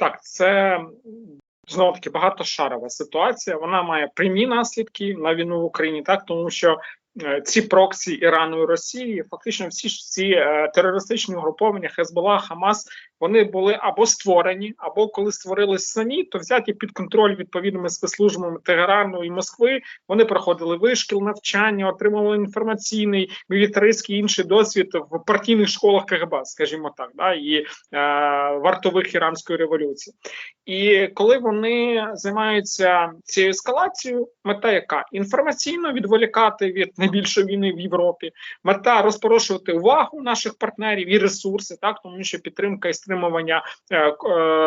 Так, це знову таки багатошарова ситуація. Вона має прямі наслідки на війну в Україні, так тому що ці проксі Ірану і Росії, фактично всі ж ці е, терористичні угруповання Хезбола, Хамас, вони були або створені, або коли створились самі, то взяті під контроль відповідними спецслужбами Тегерану і Москви. Вони проходили вишкіл, навчання, отримували інформаційний, мілітаристський інший досвід в партійних школах КГБ, скажімо так, да, і е, вартових іранської революції. І коли вони займаються цією ескалацією, мета яка інформаційно відволікати від найбільшої війни в Європі, мета розпорошувати увагу наших партнерів і ресурси, так тому що підтримка і стримування е, е,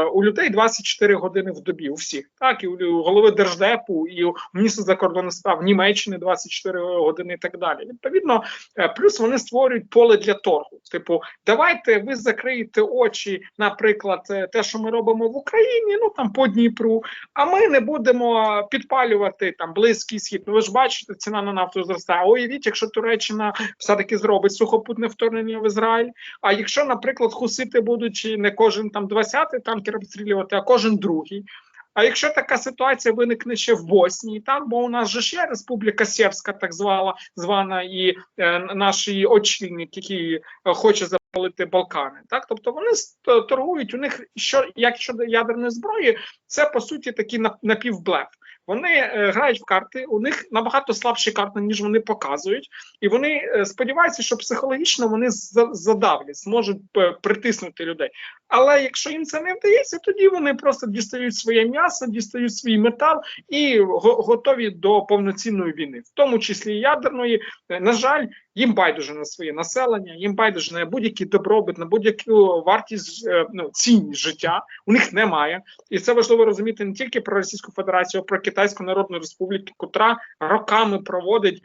у людей 24 години в добі, у всіх, так і у голови держдепу, і у міністра закордонних справ Німеччини 24 години і так далі. Відповідно, е, плюс вони створюють поле для торгу. Типу, давайте ви закриєте очі, наприклад, е, те, що ми робимо в Україні, ну там по Дніпру, а ми не будемо підпалювати там близький схід. Ну ви ж бачите, ціна на нафту зростає. А Уявіть, якщо Туреччина все-таки зробить сухопутне вторгнення в Ізраїль. А якщо, наприклад, хусити будуть не кожен там 20-й танкер обстрілювати, а кожен другий. А якщо така ситуація виникне ще в Боснії, так бо у нас же є Республіка Сербська, так звала звана, і е, наш очільник, який е, хоче запалити Балкани, так тобто вони с- торгують у них що як щодо ядерної зброї, це по суті такий нап- напівблеф. Вони е, грають в карти, у них набагато слабші карти, ніж вони показують, і вони е, сподіваються, що психологічно вони за- задавлять, зможуть е, притиснути людей. Але якщо їм це не вдається, тоді вони просто дістають своє м'ясо, дістають свій метал і го- готові до повноцінної війни, в тому числі ядерної. Е, На жаль, їм байдуже на своє населення, їм байдуже на будь-який добробут, на будь-яку вартість е, ну, цінність життя. У них немає, і це важливо розуміти не тільки про Російську Федерацію, а про Китайську Народну Республіку, котра роками проводить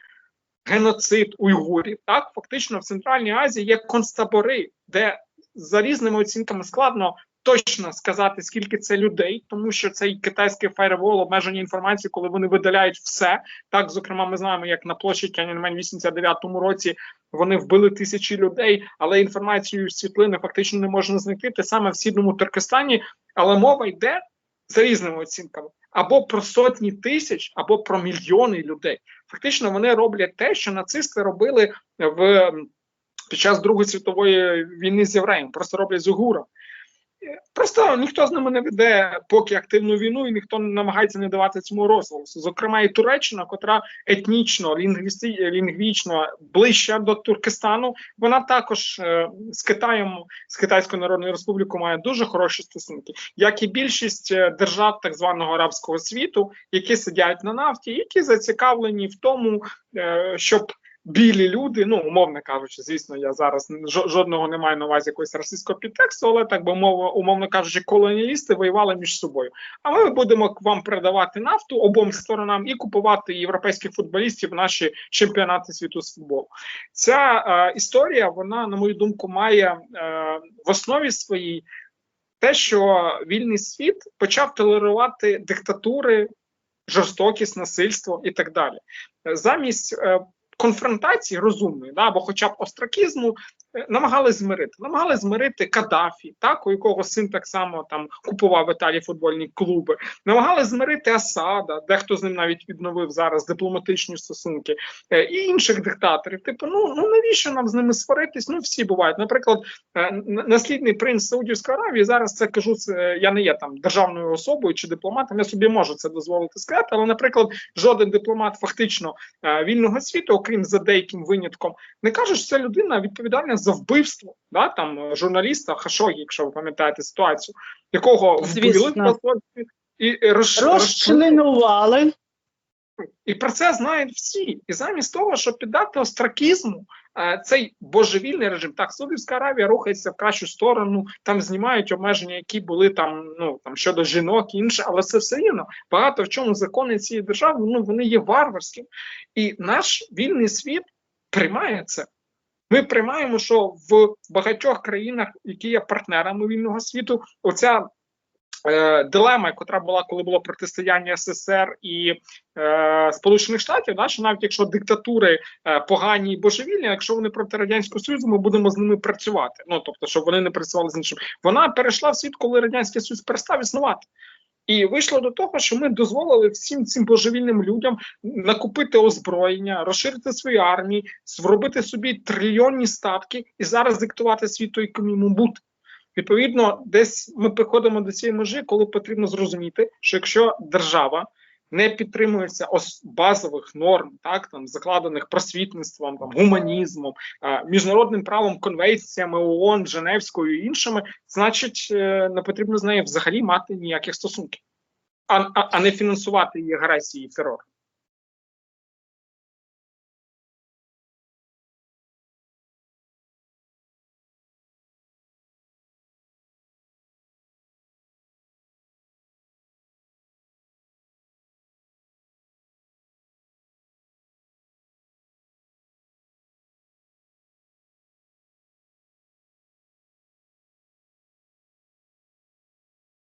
геноцид уйгурів. Так, фактично в Центральній Азії є концтабори, де за різними оцінками складно точно сказати, скільки це людей, тому що цей китайський фаєрвол, обмеження інформації, коли вони видаляють все. Так, зокрема, ми знаємо, як на площі Тяньаньмень в 89-му році вони вбили тисячі людей, але інформацію світлини фактично не можна знайти. Те саме в східному Туркестані, але мова йде за різними оцінками. Або про сотні тисяч, або про мільйони людей. Фактично, вони роблять те, що нацисти робили в під час Другої світової війни з євреєм, просто роблять з угуром. Е, Просто ніхто з ними не веде поки активну війну, і ніхто не намагається не давати цьому розголосу. Зокрема, і Туреччина, котра етнічно, лінгвічно ближча до Туркестану, вона також е, з Китаєм, з Китайською Народною Республікою має дуже хороші стосунки, як і більшість е, держав так званого арабського світу, які сидять на нафті, які зацікавлені в тому, е, щоб білі люди, ну умовно кажучи, звісно, я зараз жодного не маю на увазі якогось російського підтексту, але так би мова, умовно кажучи, колоніалісти воювали між собою. А ми будемо вам передавати нафту обом сторонам і купувати європейських футболістів в наші чемпіонати світу з футболу. Ця е, історія, вона, на мою думку, має е, в основі своїй те, що вільний світ почав толерувати диктатури, жорстокість, насильство і так далі. Замість е, конфронтації розумної, да, або хоча б остракізму, е, намагались змирити. Намагались змирити Каддафі, так, у якого син так само там купував в Італії футбольні клуби. Намагались змирити Асада, дехто з ним навіть відновив зараз дипломатичні стосунки, е, і інших диктаторів. Типу, ну, ну навіщо нам з ними сваритись? Ну, всі бувають. Наприклад, е, наслідний принц Саудівської Аравії, зараз це кажу, це я не є там державною особою чи дипломатом, я собі можу це дозволити сказати, але, наприклад, жоден дипломат фактично вільного світу, окрім за деяким винятком, не каже, що ця людина відповідальна за вбивство да, там, е, журналіста Хашогі, якщо ви пам'ятаєте ситуацію, якого вбили в Звісно. посольстві і е, Розчленували. І про це знають всі. І замість того, щоб піддати остракізму, е, цей божевільний режим, так, Саудівська Аравія рухається в кращу сторону, там знімають обмеження, які були там, ну там щодо жінок і інше, але це все рівно. Багато в чому закони цієї держави ну вони є варварськими. І наш вільний світ приймає це. Ми приймаємо, що в багатьох країнах, які є партнерами вільного світу, оця е, дилема, яка була, коли було протистояння СССР і е, Сполучених Штатів, да, що навіть якщо диктатури е, погані і божевільні, якщо вони проти радянського союзу, ми будемо з ними працювати. Ну тобто, щоб вони не працювали з іншим. Вона перейшла в світ, коли радянський союз перестав існувати. І вийшло до того, що ми дозволили всім цим божевільним людям накупити озброєння, розширити свої армії, зробити собі трильйонні статки і зараз диктувати світу, яким йому бути. Відповідно, десь ми приходимо до цієї межі, коли потрібно зрозуміти, що якщо держава не підтримується базових норм, так там закладених просвітництвом, там гуманізмом, е, міжнародним правом, конвенціями ООН, Женевською і іншими, значить е, не потрібно з нею взагалі мати ніяких стосунків, а, а, а не фінансувати її агресії і терор.